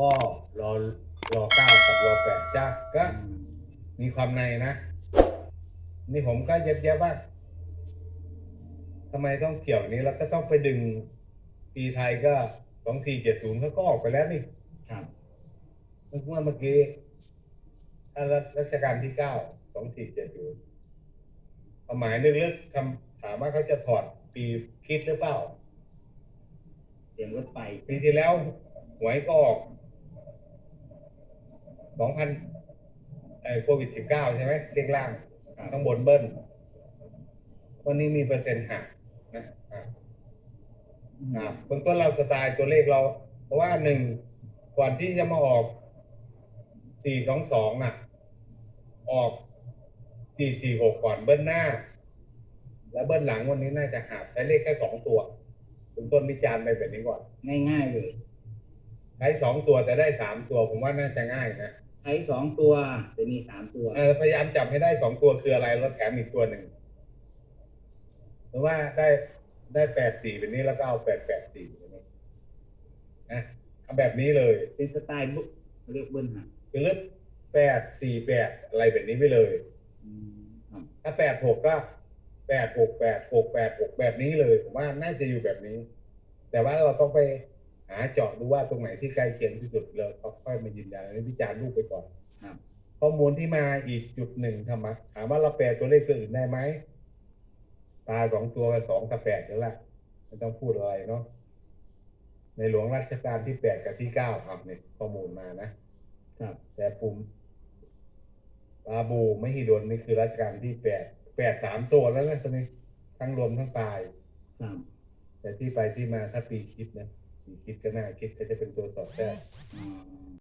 ก็รอรอเก้ากับรอแปดจ้าก็มีความในนะ นี่ผมก็เย็บเย็บว่าทำไมต้องเกี่ยวนี้แล้วก็ต้องไปดึงปีไทยก็สองสี่เจ็ดศูนย์เขาก็ออกไปแล้วนี่ครับเมื่อเมื่อกี้ถ้ารัชกาลที่เก้าสองสี่เจ็ดศูนย์ความหมายลึกๆคำถามว่าเขาจะถอดปีคิดหรือเปล่าเสียงรถไฟปีที่แล้วหวยก็ออก สองพันโควิดสิบเก้าใช่ไหมเลขล่างข้างบนเบิ้ลวันนี้มีเปอร์เซ็นต์หักนะหักอ่าเบื้องต้นเราสไตล์ตัวเลขเรา เพราะว่าหนึ่งก่อนที่จะมาออกสี่สองสองอะ ออกสี่สี่หกก่อนเบิ้ลหน้า แล้วเบิ้ลหลังวันนี้น่าจะหักใช้เลขแค่สองตัวเบื้องต้นวิจารณ์ไปแบบนี้ก่อน ง่ายๆเลยใช้สองตัวแต่ได้สามตัวผมว่าน่าจะง่ายนะ ใช้สองตัวจะมีสามตัวเออพยายามจับให้ได้สองตัวคืออะไรแล้วแถมอีกตัวหนึ่งหรือว่าได้ได้แปดสี่แบบนี้แล้วก็เอาแปดแปดสี่แบบนี้นะเอาแบบนี้เลย เป็นสไตล์บุ๊กเรียกเบิ้ลหักคือเลือกแปดสี่แปดอะไรแบบนี้ไปเลย อืมครับถ้าแปดหกก็แปดหกแปดหกแปดหกแบบนี้เลยผมว่าน่าจะอยู่แบบนี้ แต่ว่าเราต้องไป หาเจาะดูว่าตรงไหนที่ใกล้เคียงที่สุดเราค่อยมายืนยันอันนี้วิจารณ์รูปไปก่อนครับข้อมูลที่มาอีกจุดหนึ่งทำไมถามว่าเราแปลตัวเลขตัวอื่นได้ไหมตาสองตัวกับสองกับแปดแล้วล่ะไม่ต้องพูดอะไรเนาะในหลวงรัชกาลที่แปดกับที่เก้าครับเนี่ยข้อมูลมานะครับแต่ปุ่มบาบูไม่ฮิดนนี่คือรัชกาลที่แปดแปดสามตัวแล้วนะตอนนี้ทั้งรวมทั้งตายครับแต่ที่ไปที่มาถ้าปีคิดนะ ปีคิดก็น่าคิด